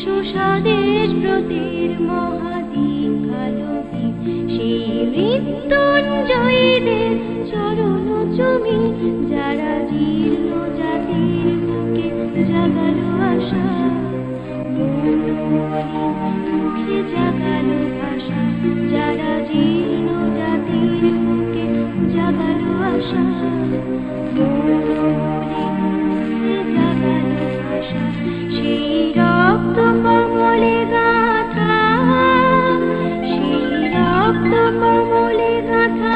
এসো স্বদেশ ব্রতের মহাদীক্ষালোকে সেই মৃত্যুঞ্জয়ীদের চরণ চুমি, যারা জীর্ণ জাতির বুকে জাগালো আশা মুখে জাগালো ভাষা যারা জীর্ণ জাতির বুকে জাগালো আশা सप्तममुलिरथ